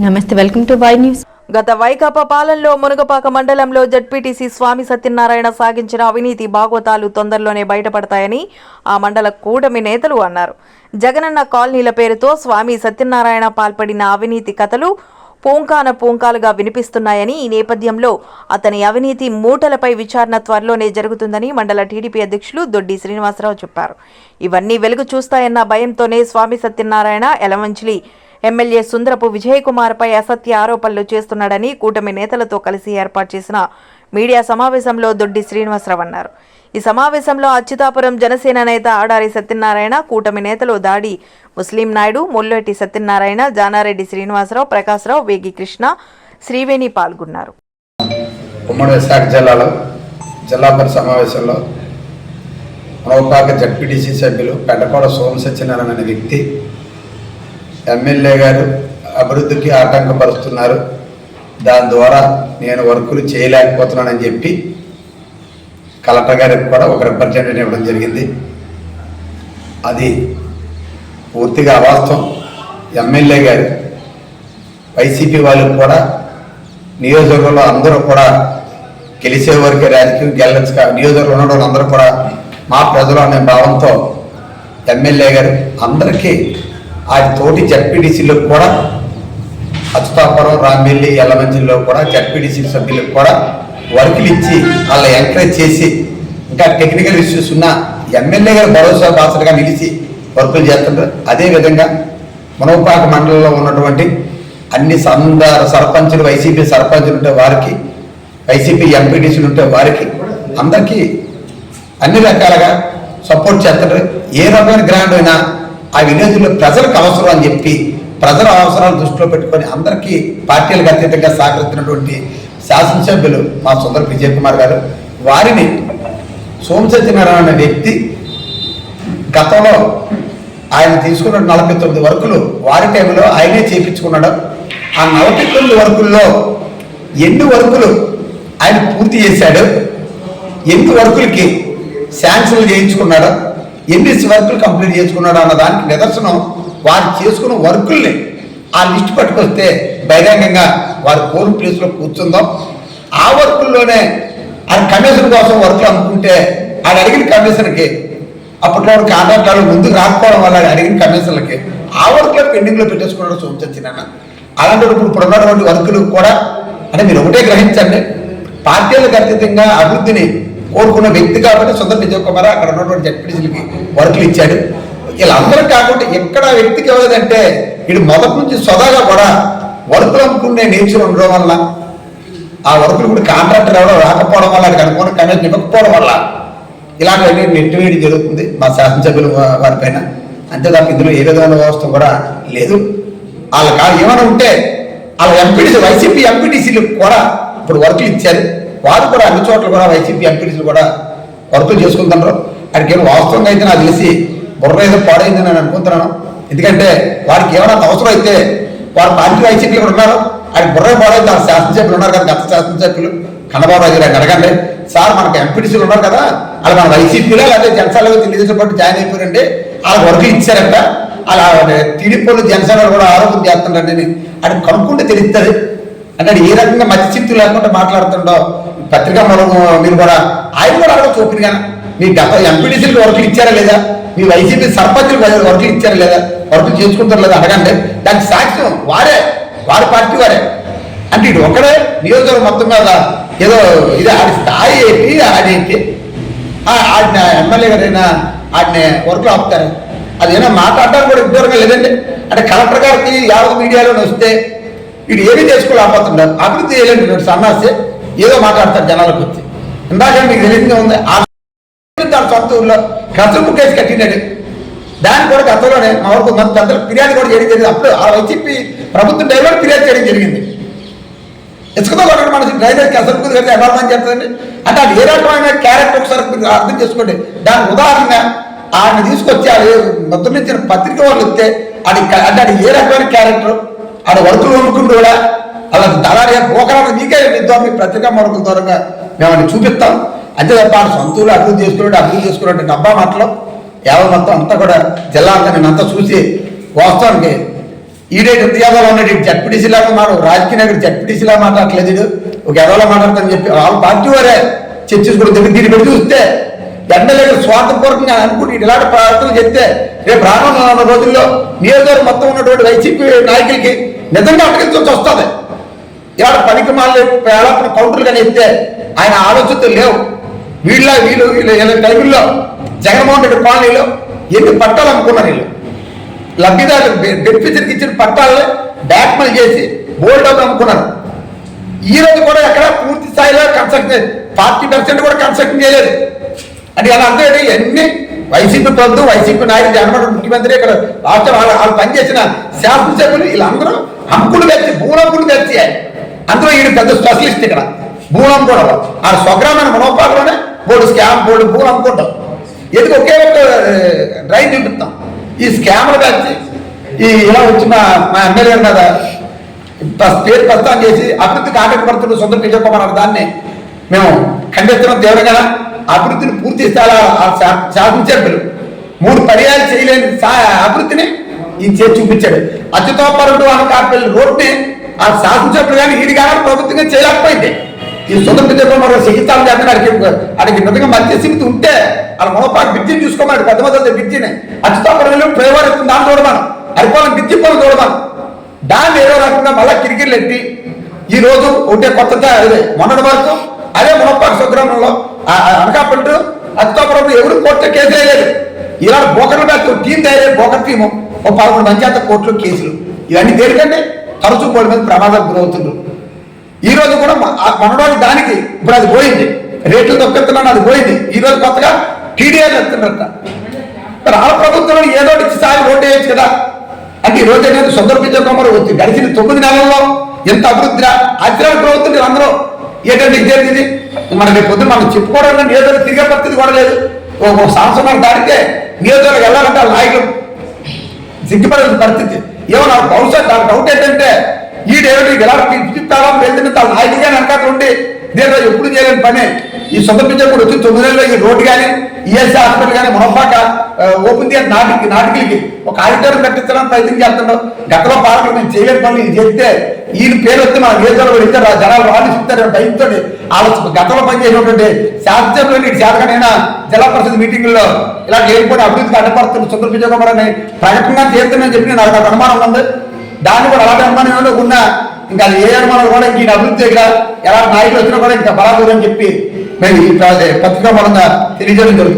నమస్తే welcome to Y news. గత వైకాపా పాలనలో మునగపాక మండలంలో జడ్పీటీసీ స్వామి సత్యనారాయణ సాగించిన అవినీతి భాగవతాలు తొందరలోనే బయటపడతాయని ఆ మండల కూటమి నేతలు అన్నారు. జగనన్న కాలనీల పేరుతో స్వామి సత్యనారాయణ పాల్పడిన అవినీతి కథలు పూంకాన పూంకాలుగా వినిపిస్తున్నాయని ఈ నేపథ్యంలో అతని అవినీతి మూటలపై విచారణ త్వరలోనే జరుగుతుందని మండల టీడీపీ అధ్యక్షులు దొడ్డి శ్రీనివాసరావు చెప్పారు. ఇవన్నీ వెలుగు చూస్తాయన్న భయంతోనే స్వామి సత్యనారాయణ ఎలవంచిలి ఎమ్మెల్యే సుందరపు విజయకుమార్పై అసత్య ఆరోపణలు చేస్తున్నాడని కూటమి నేతలతో కలిసి ఏర్పాటు చేసిన మీడియా సమావేశంలో దొడ్డి శ్రీనివాసరావు అన్నారు. ఈ సమావేశంలో అచ్యుతాపురం జనసేన నేత ఆడారి సత్యనారాయణ కూటమి నేతలు దాడి ముస్లిం నాయుడు ముల్లెట్టి సత్యనారాయణ జానారెడ్డి శ్రీనివాసరావు ప్రకాశ్రావు వేగి కృష్ణ శ్రీవేణి పాల్గొన్నారు. ఉమ్మడి విశాఖ జిల్లాలో జిల్లా సమావేశంలో మనోపాక జడ్పీటీసీ సభ్యులు పెండకోడ సోమ సత్యనారాయణ అనే వ్యక్తి ఎమ్మెల్యే గారు అభివృద్ధికి ఆటంకపరుస్తున్నారు. దాని ద్వారా నేను వర్కులు చేయలేకపోతున్నానని చెప్పి కలెక్టర్ గారికి కూడా ఒక రిప్రజెంటేటివ్ ఇవ్వడం జరిగింది. అది పూర్తిగా అవాస్తవం. ఎమ్మెల్యే గారు వైసీపీ వాళ్ళకు కూడా నియోజకవర్గంలో అందరూ కూడా గెలిచే వరకే రాజకీయం గెలవచ్చు కా- నియోజకవర్గంలో ఉన్న వాళ్ళందరూ కూడా మా ప్రజలు అనే భావంతో ఎమ్మెల్యే గారు అందరికీ అది తోటి జడ్పీడీసీలకు కూడా అచ్యుతాపురం రాంబెల్లి ఎల్లమంచిలో కూడా జడ్పీడీసీ సభ్యులకు కూడా వర్కులు ఇచ్చి వాళ్ళ ఎంకరేజ్ చేసి ఇంకా టెక్నికల్ ఇష్యూస్ ఉన్న ఎమ్మెల్యే గారు భరోసా బాసలుగా నిలిచి వర్కులు చేస్తుంటారు. అదేవిధంగా మునవపాక మండలంలో ఉన్నటువంటి అన్ని సంద సర్పంచులు వైసీపీ సర్పంచులు ఉంటే వారికి వైసీపీ ఎంపీటీసీలు ఉంటే వారికి అందరికీ అన్ని రకాలుగా సపోర్ట్ చేస్తారు ఏ రకమైన గ్రాండ్ అయినా ఆ విలేజ్లో ప్రజలకు అవసరం అని చెప్పి ప్రజల అవసరాలు దృష్టిలో పెట్టుకొని అందరికీ పార్టీలకు అతీతంగా సహకరిస్తున్నటువంటి శాసనసభ్యులు మా సుందర విజయ్ కుమార్ గారు వారిని సోమసత్యనారాయణ అనే వ్యక్తి గతంలో ఆయన తీసుకున్న నలభై తొమ్మిది వర్కులు వారి టైంలో ఆయనే చేయించుకున్నాడు. ఆ నలభై తొమ్మిది వర్కుల్లో ఎన్ని వర్కులు ఆయన పూర్తి చేశాడు? ఎన్ని వర్కులకి శాంక్షన్లు చేయించుకున్నాడు? ఎన్ని వర్కులు కంప్లీట్ చేసుకున్నాడు అన్న దానికి నిదర్శనం వారు చేసుకున్న వర్కుల్ని ఆ లిస్ట్ పట్టుకొస్తే బహిరంగంగా వారు కోర్టు ప్లేస్లో కూర్చుందాం. ఆ వర్కుల్లోనే ఆయన కమిషన్ కోసం వర్కులు అనుకుంటే ఆయన అడిగిన కమిషన్కి అప్పట్లో కాంట్రాక్టర్లు ముందుకు రాకపోవడం వల్ల అడిగిన కమిషన్లకి ఆ వర్క్లో పెండింగ్లో పెట్టేసుకున్నాడు సోమచచ్చినాన్న అలాంటి ఇప్పుడు ఇప్పుడు ఉన్నటువంటి వర్కులు కూడా అంటే మీరు ఒకటే గ్రహించండి పార్టీలకు అతీతంగా అభివృద్ధిని కోరుకున్న వ్యక్తి కాబట్టి సుందర విజయ్ కుమార్ అక్కడ ఉన్నటువంటి జడ్పీటీసీలకి వర్కులు ఇచ్చాడు. వీళ్ళందరూ కాకుండా ఎక్కడ వ్యక్తికి ఇవ్వలేదంటే వీడు మొదటి నుంచి సొదాగా కూడా వర్కులు అనుకునే నేచర్ ఉండడం వల్ల ఆ వర్కులు కూడా కాంట్రాక్టర్ ఎవరో రాకపోవడం వల్ల అది అనుకున్న కనీసం ఇవ్వకపోవడం వల్ల ఇలాంటివన్నీ నెట్టివేయడం జరుగుతుంది మా శాసనసభ్యులు వారిపైన అంతే తప్ప ఇందులో ఏ విధమైన వ్యవస్థ కూడా లేదు. వాళ్ళకి ఆ ఏమైనా ఉంటే వాళ్ళ ఎంపీటీసీ వైసీపీ ఎంపీటీసీలు కూడా ఇప్పుడు వర్కులు ఇచ్చారు. వారు కూడా అన్ని చోట్ల కూడా వైసీపీ ఎంపీటీసీలు కూడా వర్కులు చేసుకుంటున్నారు అక్కడికి ఏమో వాస్తవంగా అయితే నాకు తెలిసి బుర్ర ఏదో పాడైందని నేను అనుకుంటున్నాను. ఎందుకంటే వారికి ఏమైనా అవసరం అయితే వారు పార్టీ వైసీపీ కూడా ఉన్నారు. ఆయన బుర్ర పాడైంది ఆ శాసనసభ్యులు ఉన్నారు కదా గత శాసనసభ్యులు కన్నబాబు రాజు గారిని అడగండి సార్ మనకు ఎంపీటీసీలు ఉన్నారు కదా అలా మన వైసీపీలో లేదా జనసేనలో తెలుగుదేశం పార్టీ జాయిన్ అయిపోయారంటే వాళ్ళకి వర్క్ ఇచ్చారంట. అలా టీడీపీలో జనసేన కూడా ఆరోపణ నేను అది కనుక్కుంటే తెలుస్తుంది. అంటే ఏ రకంగా మధ్య లేకుండా మాట్లాడుతుండో పత్రికా మూలం మీరు కూడా ఆయన కూడా అడగ చూపిరు కానీ మీ గత ఎంపీడీసీలకు వర్కులు ఇచ్చారా లేదా? మీ వైసీపీ సర్పంచులకు వర్కులు ఇచ్చారా లేదా? వర్కులు చేసుకుంటారు లేదా అడగండి దానికి సాక్ష్యం వారే వారి పార్టీ వారే. అంటే ఇటు ఒకడే నియోజకవర్గం మొత్తం మీద ఏదో ఇది ఆడి స్థాయి ఏంటి ఆడేంటి ఆ- ఆడిన ఎమ్మెల్యే గారైనా ఆడిన వర్క్లో ఆపుతారు? అదేనా మాట్లాడడానికి కూడా ఉద్యోగం లేదండి. అంటే కలెక్టర్ గారికి యావత్ మీడియాలో వస్తే వీడు ఏమీ చేసుకోలేకపోతున్నాడు అభివృద్ధి చేయలేండి సన్నాసి ఏదో మాట్లాడతారు జనాలకు వచ్చి. ఇందాక మీకు తెలియదుగా ఉంది. ఆ దాని సొంత ఊళ్ళో కసరు కేసు కట్టినాడు దాని కూడా గతంలోనే మా వరకు కొంత పెద్దలు ఫిర్యాదు కూడా చేయడం జరిగింది. అప్పుడు ఆ వైసీపీ ప్రభుత్వం డైవర్ ఫిర్యాదు చేయడం జరిగింది. ఇసుకతో కొట్టడం మన డ్రైనేజ్ కట్టి కడితే ఎన్వర్మెంట్ చేస్తుందండి అంటే అది ఏ రకమైన క్యారెక్టర్ ఒకసారి మీరు అర్థం చేసుకోండి. దాని ఉదాహరణ ఆయన తీసుకొచ్చి అది ముద్రించిన పత్రిక వాళ్ళు వస్తే అది అంటే అది ఏ రకమైన క్యారెక్టర్? ఆడ వర్కులు వండుకుంటూ కూడా అలా దళారి పోకరాలు నీకే ఇద్దాం మీ పత్రికా మరొకల ద్వారా మేము అని చూపిస్తాం. అంతే తప్ప ఆడ సొంతూరు అభివృద్ధి చేసుకున్నాడు అభివృద్ధి చేసుకున్నట్టు డబ్బా మాటలు యావ మొత్తం అంతా కూడా జిల్లా అంతా నేను అంతా చూసి వాస్తవానికి ఈడే ఉద్యోగాలు ఉన్నాడు జడ్పీటీసీ లాగా మాట రాజకీయ నాయకుడు జడ్పీటీసీ లాగా మాట్లాడలేదు ఒక ఎవరో మాట్లాడతాని చెప్పి వాళ్ళ పార్టీ వారే చర్చించుకుంటూ దగ్గర దీన్ని పెట్టి చూస్తే ఎమ్మెల్యే స్వార్థపూర్వకంగా అనుకుంటే ఇలాంటి ప్రవర్తన చెప్తే రేపు రానున్న రోజుల్లో నియోజకవర్గం మొత్తం ఉన్నటువంటి వైసీపీ నాయకులకి నిజంగా అప్పగించాల్సి వస్తుంది. ఇవాళ పనికి మాలి పేళపన కౌంటర్లు కానీ ఎత్తే ఆయన ఆలోచనలు లేవు. వీళ్ళ వీళ్ళు వీళ్ళు వీళ్ళ టైముల్లో జగన్మోహన్ రెడ్డి కాలనీలో ఎన్ని పట్టాలు అమ్ముకున్నారు వీళ్ళు? లబ్ధిదారులు బెనిఫిషరీకి ఇచ్చిన పట్టాలని బ్యాక్మల్ చేసి బోల్డ్ అవుట్ అమ్ముకున్నారు. ఈ రోజు కూడా ఎక్కడ పూర్తి స్థాయిలో కన్స్ట్రక్షన్ ఫార్టీ పర్సెంట్ కూడా కన్స్ట్రక్షన్ చేయలేదు. అంటే అలా అంటే ఎన్ని వైసీపీ ప్రభుత్వం వైసీపీ నాయకులు జగన్మోహన్ ముఖ్యమంత్రి ఇక్కడ రాష్ట్రం వాళ్ళు వాళ్ళు పనిచేసిన శాసనసభ్యులు వీళ్ళందరూ హంకులు తెచ్చి భూలంకులు తెచ్చి అందులో ఈయన పెద్ద స్పెషలిస్ట్ ఇక్కడ. భూలం కూడా ఆ స్వగ్రామైన మనోపాలలోనే బోర్డు స్కామ్ బోర్డు భూలం అనుకుంటాం ఎందుకు ఒకే ఒక డ్రైన్ చూపిస్తాం ఈ స్కామ్లు తెచ్చి ఈ ఇలా వచ్చిన మా ఎమ్మెల్యే కదా స్టేట్ పేరు చేసి అభివృద్ధికి ఆటంకపడుతున్న సొంత నిజకుమార్ దాన్ని మేము ఖండించడం తీవ్రంగా. అభివృద్ధిని పూర్తి స్థాయిలో సాధించారు మీరు మూడు పర్యాలు చేయలేని అభివృద్ధిని ఈయన చేసి చూపించాడు. అచ్యుతోపరుడు అని కాపల్లి రోడ్ని ఆ శాసనసభ్యులు కానీ ఇది కానీ ప్రభుత్వంగా చేయలేకపోయింది. ఈ సొంత నిజకుమార్ చికిత్సలు చేస్తే అడిగి అడిగి నిజంగా మధ్య స్థితి ఉంటే వాళ్ళ మనోపాటు బిడ్జిని చూసుకోమాడు పెద్ద మొదలు బిడ్జిని అత్యుతోపరులు ప్రేవర్ ఇస్తుంది దాన్ని చూడమను. అరిపాలను బిడ్జి పనులు చూడమను. దాన్ని ఏదో రకంగా మళ్ళా కిరికిర్లు ఎట్టి ఈ రోజు ఉంటే కొత్త అదే మొన్నటి వరకు అదే మునప్పాక స్వగ్రామంలో అనకాపట్టు అచ్యుతోపరుడు ఎవరు కోర్టు కేసు వేయలేదు. ఇవాళ బోకర్ బ్యాచ్ టీం తయారయ్యే బోకర్ టీము. ఓ పదకొండు మంది అంత కోర్టులో కేసులు. ఇవన్నీ దేనికంటే? తరచూ కోడి మీద ప్రమాదాలు గురవుతున్నారు ఈ రోజు కూడా మనోడు దానికి ఇప్పుడు అది పోయింది. రేట్లు తొక్కెత్తున్నాను అది పోయింది. ఈ రోజు కొత్తగా టీడీఆర్ చెప్తున్నారట మరి ఆ ప్రభుత్వంలో ఏదో ఒకటి సారి ఓటు వేయచ్చు కదా. అంటే ఈ రోజు అనేది సుందర వచ్చి గడిచిన తొమ్మిది నెలల్లో ఎంత అభివృద్ధి అధికారులు ప్రభుత్వం అందరూ. ఏంటంటే ఇదేంటి ఇది? మన రేపు పొద్దున మనం చెప్పుకోవడం ఏదో తిరిగే పరిస్థితి కూడా లేదు. ఒక సంవత్సరం దాటితే నియోజకవర్గం వెళ్ళాలంటే ఆ నాయకులు సిగ్గుపడే పరిస్థితి. ఏమో నాకు బహుశా నాకు డౌట్ ఏంటంటే ఈ డేవిడ్ ఎలా చెప్తావా వెళ్తుంటే తన నాయకుడిగా వెనకాల ఉండి నేను ఎప్పుడు చేయలేని పని. ఈ సొంత కూడా వచ్చి తొమ్మిది నెలల్లో ఈ రోడ్డు కానీ ఈఎస్ఐ హాస్పిటల్ కానీ మునపాక ఓపెన్ థియేటర్ నాటికి నాటికలకి. ఒక ఆడిటోరియం కట్టించడానికి ప్రయత్నం చేస్తున్నాడు. గతంలో పాలకులు మేము చేయలేని పనులు ఇది చేస్తే ఈయన పేరు వస్తే మన నియోజకవర్గం వెళ్తే జనాలు వాళ్ళు చెప్తారు భయంతో ఆలోచన గతంలో పనిచేసినటువంటి శాసనసభ్యులు ఇటు శాతకనైనా జిల్లా పరిషత్ మీటింగుల్లో ఇలా లేకపోతే అభివృద్ధికి అడ్డపడుతున్న చంద్ర అని ప్రకటనగా చేస్తానని చెప్పి నాకు ఒక అనుమానం ఉంది దాన్ని కూడా అలాంటి అనుమానం ఏమైనా ఉన్నా ఇంకా ఏ అనుమానం కూడా ఇంక ఈయన అభివృద్ధి దగ్గర ఎలా నాయకులు వచ్చినా కూడా ఇంకా బరాబరు అని చెప్పి మేము ఈ పత్రికా మూలంగా తెలియజేయడం జరుగుతుంది.